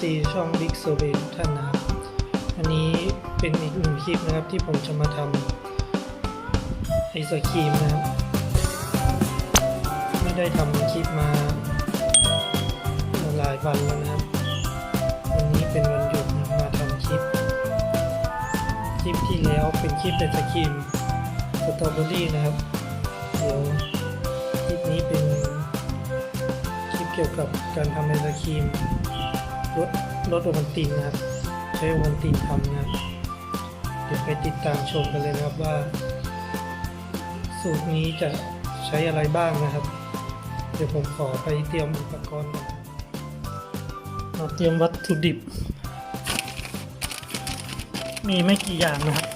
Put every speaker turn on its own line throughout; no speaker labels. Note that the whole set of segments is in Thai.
FC ช่อง Big Survey ทุกท่านนะครับอันนี้เป็นอีกหนึ่งคลิปนะครับที่ผมจะมาทำไอศครีมนะครับ ไม่ได้ทำคลิปมาหลายวันแล้วนะครับ วันนี้เป็นวันหยุดนะมาทำคลิป คลิปที่แล้วเป็นคลิปไอศครีมสตรอเบอรี่นะครับ เดี๋ยวคลิปนี้เป็นคลิปเกี่ยวกับการทำไอศครีม ลดลดโอวัลตินนะครับใช้โอวัลตินทำนะครับเดี๋ยวไปติดตามชมกันเลยนะครับว่า สูตรนี้จะใช้อะไรบ้างนะครับ เดี๋ยวผมขอไปเตรียมอุปกรณ์ก่อนมาเตรียมวัตถุดิบ มีไม่กี่อย่างนะครับ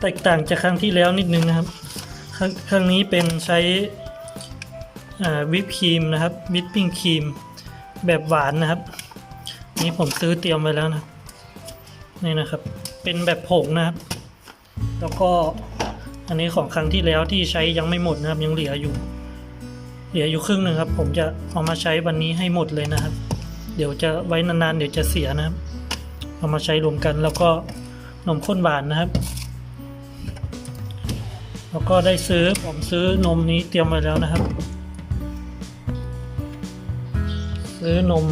แตกต่างจากครั้งที่แล้วนิดนึงนะครับ ครั้งครั้งนี้เป็นใช้วิปครีมนะครับวิปปิ้งครีมแบบหวานนะครับ นี่ผมซื้อเตรียมไว้แล้วนะ นี่นะครับ เป็นแบบผงนะครับ แล้วก็อันนี้ของครั้งที่แล้วที่ใช้ยังไม่หมดนะครับ ยังเหลืออยู่ เหลืออยู่ครึ่งหนึ่งครับ ผมจะเอามาใช้วันนี้ให้หมดเลยนะครับ เดี๋ยวจะไว้นานๆเดี๋ยวจะเสียนะครับ เอามาใช้รวมกันแล้วก็นมข้นหวานนะครับ แล้วก็ได้ซื้อผมซื้อนมนี้เตรียมไว้แล้วนะครับ ซื้อนม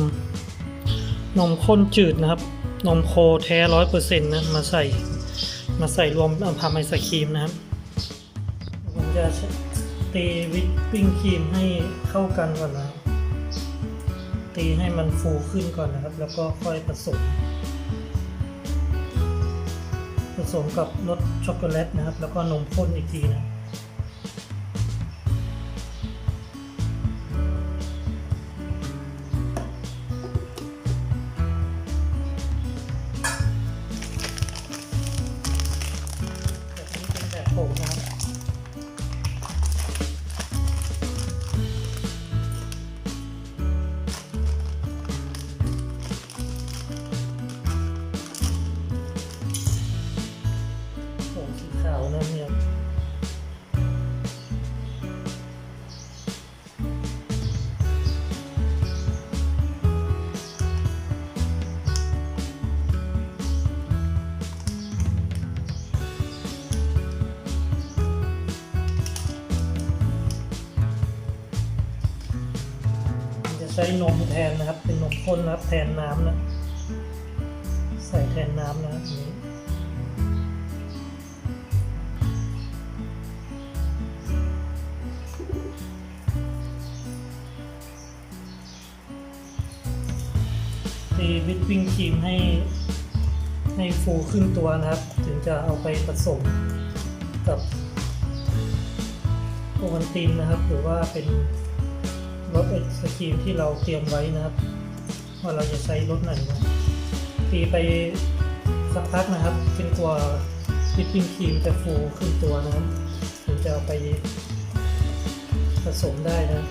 นมข้นจืดนะครับ นมโคแท้ร้อยเปอร์เซ็นต์นะมาใส่มาใส่รวมเอาทำไอศครีมนะครับ ผมจะตีวิปปิ้งครีมให้เข้ากันก่อนนะตีให้มันฟูขึ้นก่อนนะครับ แล้วก็ค่อยผสม ผสมกับรสช็อกโกแลตนะครับ แล้วก็นมข้นอีกทีนะ นมแทนนะครับ เป็นนมข้นนะครับแทนน้ำนะ ใส่แทนน้ำนะครับนนี้ตีวิปปิ้งครีมให้ให้ฟูขึ้นตัวนะครับ ถึงจะเอาไปผสมกับโอวัลตินนะครับ หรือว่าเป็น รถไอซ์ครีมที่เราเตรียมไว้นะครับ ว่าเราจะใช้รถไหนนะตีไปสักพักนะครับจนกว่าวิปปิ้งครีมจะฟูขึ้นตัวนะครับถึงจะเอาไปผสมได้นะ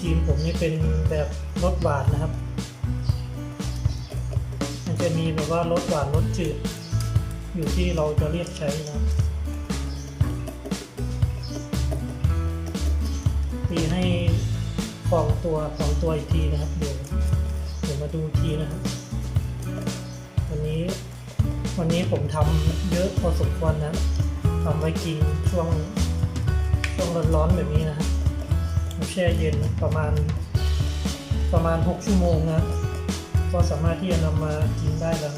ครีมผมนี่เป็นแบบรสหวานนะครับ มันจะมีแบบว่ารสหวานรสจืด อยู่ที่เราจะเรียกใช้นะครับตีให้ฟองตัวฟองตัวอีกทีนะครับ เดี๋ยวเดี๋ยวมาดูทีนะครับวันนี้วันนี้ผมทำเยอะพอสมควรนะทำไว้กินช่วงช่วงร้อนๆแบบนี้นะครับ แช่เย็นประมาณประมาณ 6 ชั่วโมงนะ ก็สามารถที่จะนำมากินได้แล้ว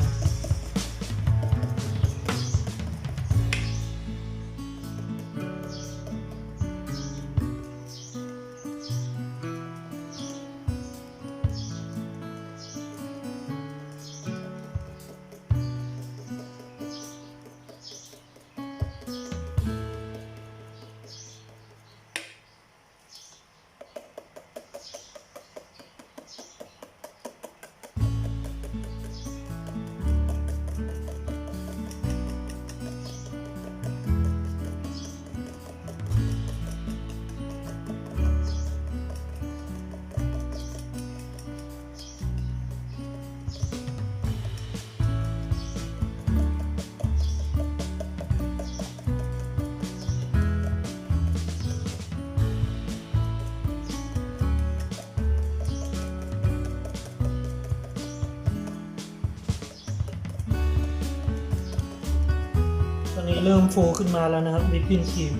ริ่มฟูขึ้นมาแล้วนะครับวิปปิ้งครีม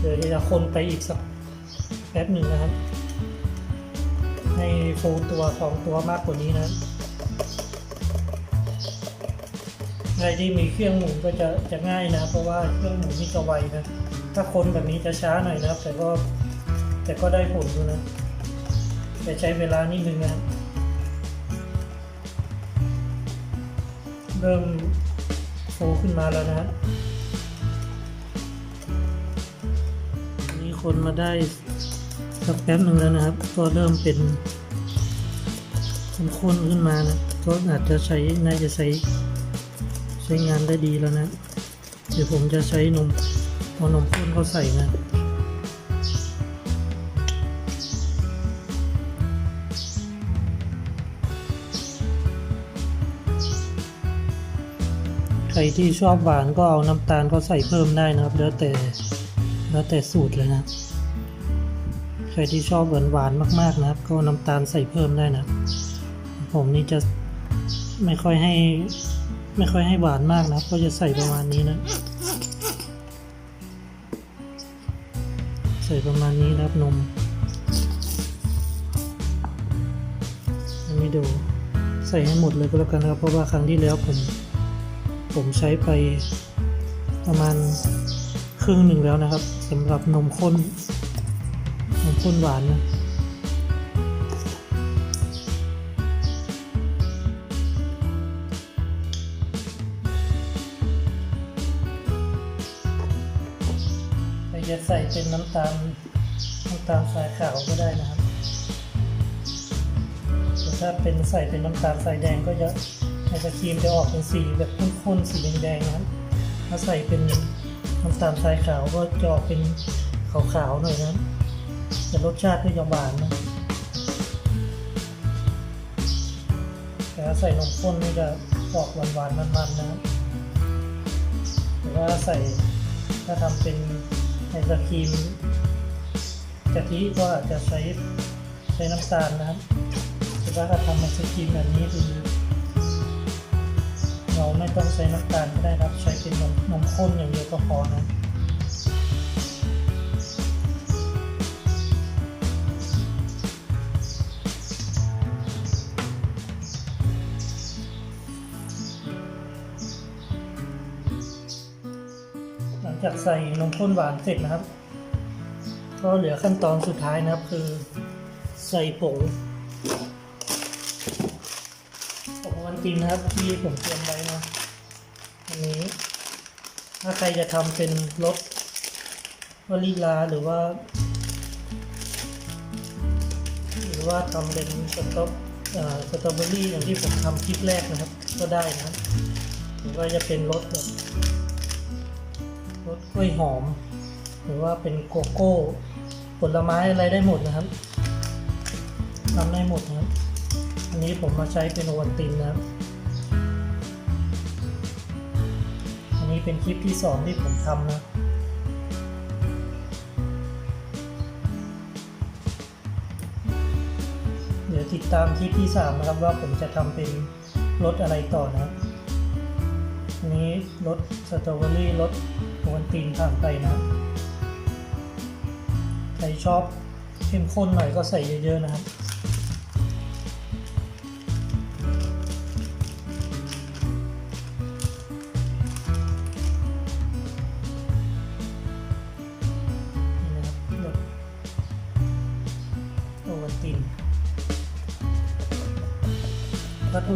เดี๋ยวจะคนไปอีกสักแป๊บหนึ่งนะครับ ให้ฟูตัวของตัวมากกว่านี้นะใครที่มีเครื่องหมุนก็จะจะง่ายนะ เพราะว่าเครื่องหมุนนี่จะไวนะ ถ้าคนแบบนี้จะช้าหน่อยนะครับ แต่ก็แต่ก็ได้ผลอยู่นะแต่ใช้เวลานิดนึงนะเริ่มฟูขึ้นมาแล้วนะฮะ นี่คนมาได้สักแป๊บหนึ่งแล้วนะครับ ก็เริ่มเป็นข้นขึ้นมานะก็อาจจะใช้น่าจะใช้ใช้งานได้ดีแล้วนะ เดี๋ยวผมจะใช้นมเอานมข้นเข้าใส่นะใครที่ชอบหวานก็เอาน้ำตาลก็ใส่เพิ่มได้นะครับ แล้วแต่ แล้วแต่สูตรเลยนะ ใครที่ชอบหวานหวานมาก ๆ นะครับ ก็น้ำตาลใส่เพิ่มได้นะ ผมนี่จะไม่ค่อยให้ไม่ค่อยให้หวานมากนะก็จะใส่ประมาณนี้นะ ใส่ประมาณนี้นะครับนมอันนี้ดูใส่ให้หมดเลยก็แล้วกันนะครับ เพราะว่าครั้งที่แล้วผม ผมใช้ไปประมาณ ครึ่งหนึ่งแล้วนะครับสำหรับนมข้นนมข้นหวานนะจะใส่เป็นน้ำตาลน้ำตาลทรายขาวก็ได้นะครับแต่ถ้าเป็นใส่เป็นน้ำตาลทรายแดงก็จะไอศครีมจะออกเป็นสีแบบข้นๆสีแดงๆนะครับถ้าใส่เป็น น้ำตาลทรายขาวก็จะออกเป็นขาวๆหน่อยนะแต่รสชาติก็จะหวานนะแต่ถ้าใส่นมข้นนี่จะออกหวานๆมันๆนะครับหรือว่าใส่ถ้าทำเป็นไอศครีมกะทิก็อาจจะใช้ใช้น้ำตาลนะครับแต่ว่าถ้าทำไอศครีมแบบนี้คือ เราไม่ต้องใช้น้ำตาลก็ได้ครับใช้เป็นนมนมข้นอย่างเดียวก็พอนะหลังจากใส่นมข้นหวานเสร็จนะครับ ก็เหลือขั้นตอนสุดท้ายนะครับคือใส่ผงผงวันตินนะครับที่ผมเตรียมไว้ ถ้าใครจะทำเป็นรสวานิลาหรือว่า หรือว่าทำเป็นสตรอเอ่อสตรอเบอรี่อย่างที่ผมทำคลิปแรกนะครับ ก็ได้นะหรือว่าจะเป็นรสแบบรสกล้วยหอม หรือว่าเป็นโกโก้ผลไม้อะไรได้หมดนะครับทำได้หมดนะครับ อันนี้ผมมาใช้เป็นโอวัลตินนะครับ เป็นคลิปที่สองที่ผมทำนะเดี๋ยวติดตามคลิปที่สามนะครับว่าผมจะทำเป็นรสอะไรต่อนะนี้รสสตรอเบอรี่รสโอวัลตินผ่านไปนะ ใครชอบเข้มข้นหน่อยก็ใส่เยอะๆนะครับ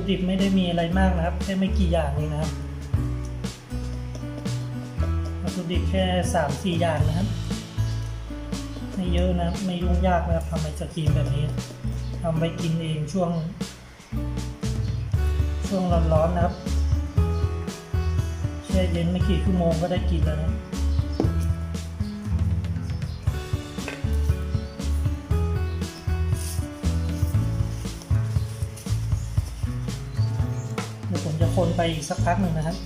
ตถุดิบไม่ได้มีอะไรมากนะครับ แค่ไม่กี่อย่างเองนะครับ วัตถุดิบแค่สามสี่อย่างนะครับ ไม่เยอะนะครับ ไม่ยุ่งยากนะครับทำไอศครีมแบบนี้ทำไปกินเองช่วง ช่วงร้อนๆนะครับ แช่เย็นไม่กี่ชั่วโมงก็ได้กินแล้วนะ คนไปอีกสักพักหนึ่งนะครับ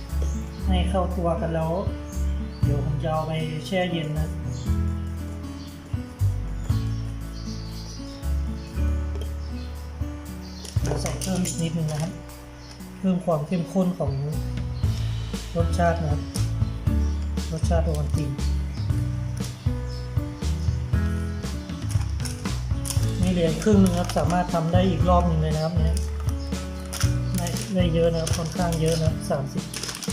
ให้เข้าตัวกันแล้ว เดี๋ยวผมจะเอาไปแช่เย็นนะใส่เพิ่มอีกนิดนึงนะครับ เพิ่มความเข้มข้นของรสชาตินะครับ รสชาติโอวัลตินนี่เหรียญครึ่งนึงครับ สามารถทำได้อีกรอบหนึ่งเลยนะครับเนี่ย ได้เยอะนะครับค่อนข้างเยอะนะสามสิบ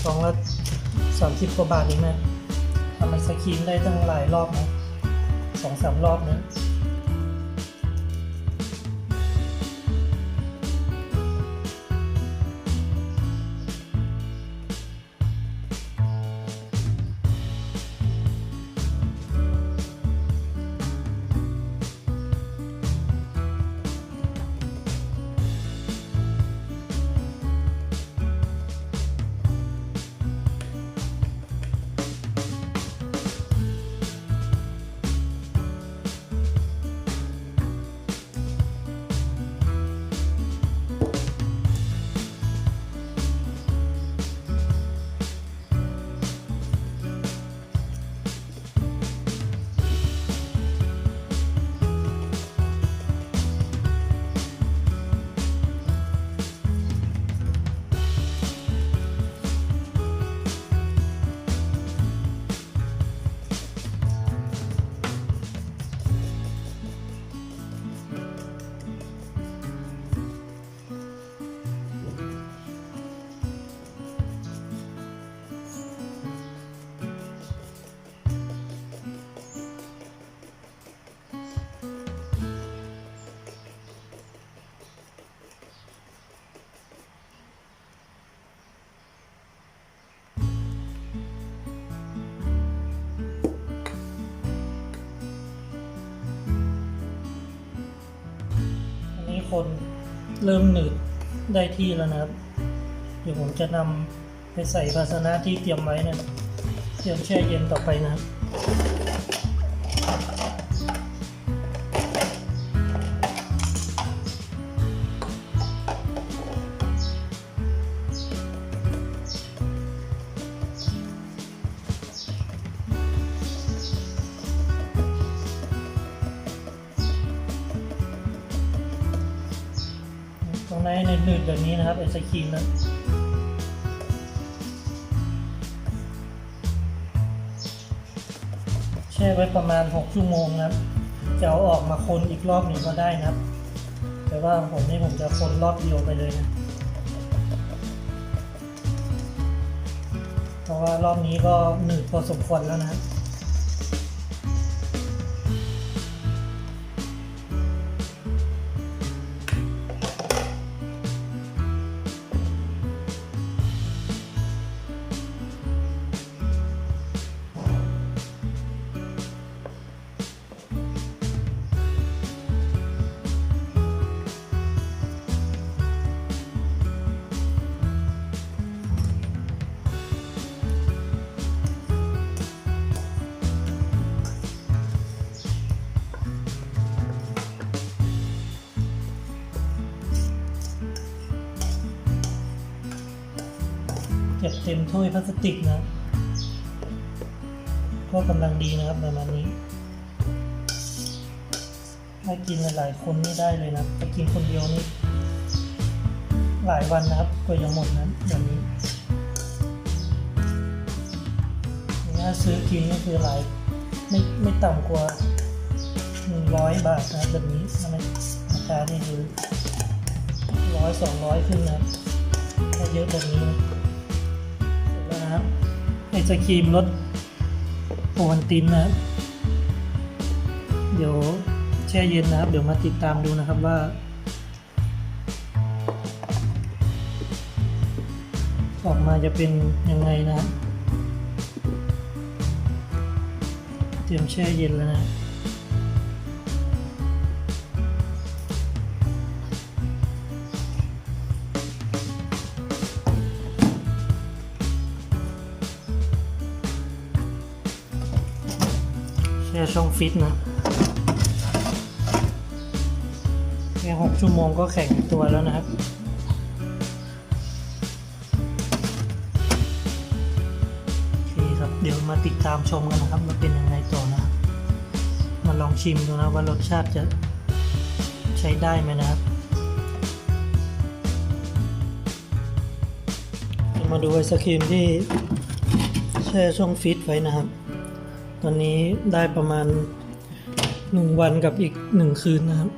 สองละสามสิบกว่าบาทเองนะทำไอศครีมได้ตั้งหลายรอบนะสองสามรอบนะ นเริ่มหนืดได้ที่แล้วนะครับ เดี๋ยวผมจะนำไปใส่ภาชนะที่เตรียมไว้นะเตรียมแช่เย็นต่อไปนะครับ นี้นะครีมนะแช่ไว้ประมาณ 6 ชั่วโมงนะจะเอาออกมาคนอีกรอบหนึ่งก็ได้นะแต่ว่าผมนี่ผมจะคนรอบเดียวไปเลยนะเพราะว่ารอบนี้ก็หนืดพอสมควรแล้วนะครับ เต็มถ้วยพลาสติกนะ ก็กำลังดีนะครับประมาณนี้ ถ้ากินหลายๆคนนี่ได้เลยนะถ้ากินคนเดียวนี่หลายวันนะครับกว่าจะหมดนะแบบนี้ถ้าซื้อกินก็คือหลายไม่ไม่ต่ำกว่าหนึ่งร้อยบาทนะแบบนี้ทำไมราคานี่คือร้อยสองร้อยขึ้นนะถ้าเยอะแบบนี้นะ ไอศครีมรสโอวันตินนะครับ เดี๋ยวแช่เย็นนะครับ เดี๋ยวมาติดตามดูนะครับว่า ออกมาจะเป็นยังไงนะ เตรียมแช่เย็นแล้วนะ แช่ช่องฟิตนะแค่หกชั่วโมงก็แข็งตัวแล้วนะครับโอเคครับเดี๋ยวมาติดตามชมกันนะครับว่าเป็นยังไงต่อนะครับมาลองชิมดูนะว่ารสชาติจะใช้ได้ไหมนะครับมาดูไอศครีมที่แแช่ช่องฟิตไว้นะครับ ตอนนี้ได้ประมาณหนึ่งวันกับอีกหนึ่งคืนนะครับ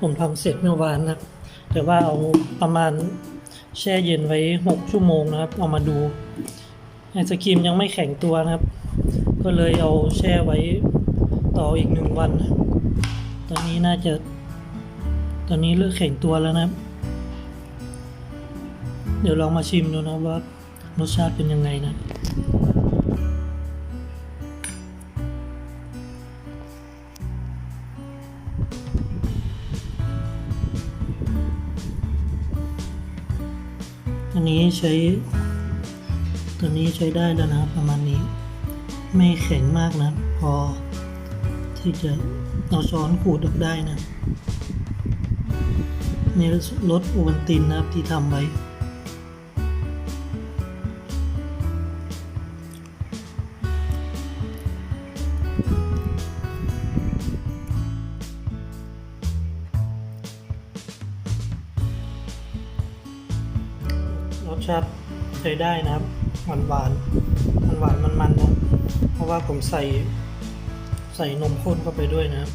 ผมทำเสร็จเมื่อวานนะครับแต่ว่าเอาประมาณแช่เย็นไว้หกชั่วโมงนะครับ เอามาดูไอศครีมยังไม่แข็งตัวนะครับ ก็เลยเอาแช่ไว้ต่ออีกหนึ่งวัน ตอนนี้น่าจะ ตอนนี้เลิกแข็งตัวแล้วนะครับ เดี๋ยวลองมาชิมดูนะว่ารสชาติเป็นยังไงนะ อันนี้ใช้ ตัวนี้ใช้ได้แล้วนะครับ ประมาณนี้ ไม่แข็งมากนะ พอ ที่จะเอาช้อนขูดออกได้นะนี่รสโอวัลตินนะครับที่ทำไว้ รสชาติใช้ได้นะครับ หวานหวานหวานหวานมันมันๆนะเพราะว่าผมใส่ใส่นมข้นเข้าไปด้วยนะครับ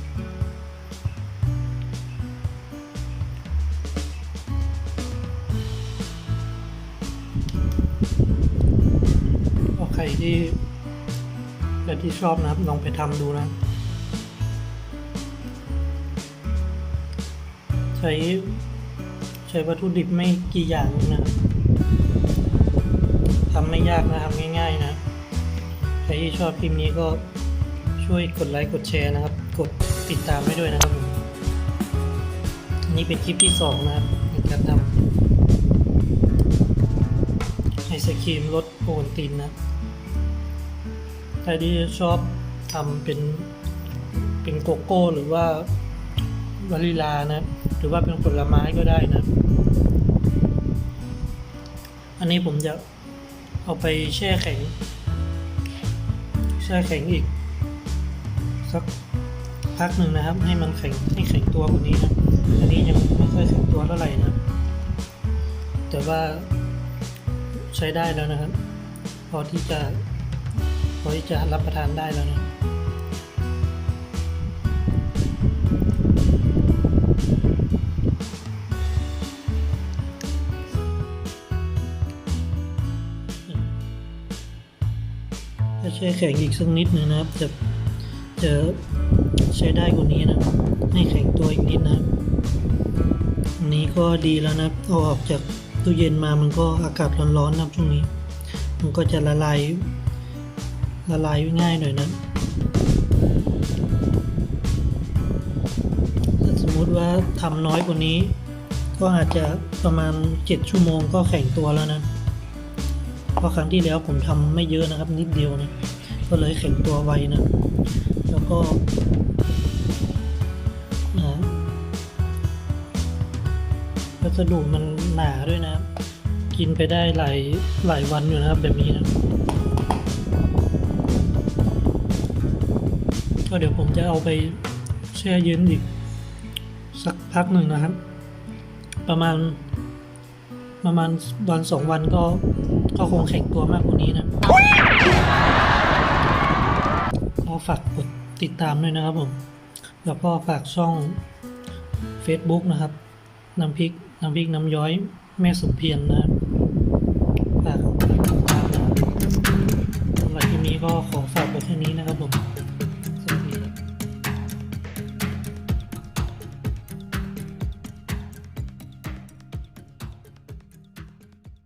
ใครที่ใครที่ชอบนะครับลองไปทำดูนะ ใช้ใช้วัตถุดิบไม่กี่อย่างนะครับ ยากนะทำง่าย ๆ นะ ใครที่ชอบคลิปนี้ก็ช่วยกดไลค์กดแชร์นะครับ กดติดตามให้ด้วยนะครับผมอันนี้เป็นคลิปที่สองนะครับในการทำไอศครีมรสโอวัลตินนะ ใครที่ชอบทำเป็นเป็นโกโก้หรือว่าวานิลานะ หรือว่าเป็นผลไม้ก็ได้นะ อันนี้ผมจะ เอาไปแช่แข็ง แช่แข็งอีกสักพักหนึ่งนะครับ ให้มันแข็งให้แข็งตัวกว่านี้นะอันนี้ยังไม่ค่อยแข็งตัวเท่าไหร่นะแต่ว่าใช้ได้แล้วนะครับ พอที่จะพอที่จะรับประทานได้แล้วนะ แช่แข็งอีกสักนิดนึงนะครับ จะจะใช้ได้กว่านี้นะ ให้แข็งตัวอีกนิดนะอันนี้ก็ดีแล้วนะเอาออกจากตู้เย็นมามันก็อากาศร้อนๆนะครับช่วงนี้ มันก็จะละลายละลายง่ายหน่อยนะสมมติว่าทำน้อยกว่านี้ ก็อาจจะประมาณ 7 ชั่วโมงก็แข็งตัวแล้วนะ เพราะครั้งที่แล้วผมทำไม่เยอะนะครับ นิดเดียวนะก็เลยแข็งตัวไวนะ แล้วก็วัสดุมันหนาด้วยนะ กินไปได้หลายหลายวันอยู่นะครับแบบนี้นะก็เดี๋ยวผมจะเอาไปแช่เย็นอีก สักพักหนึ่งนะครับ ประมาณประมาณวันสองวันก็ ก็คงแข็งตัวมากกว่านี้นะก็ฝากกดติดตามด้วยนะครับผม แล้วก็ฝากช่อง Facebook นะครับ น้ำพริก น้ำพริกน้ำย้อยแม่สมเพียรนะครับฝากติดตามนะครับ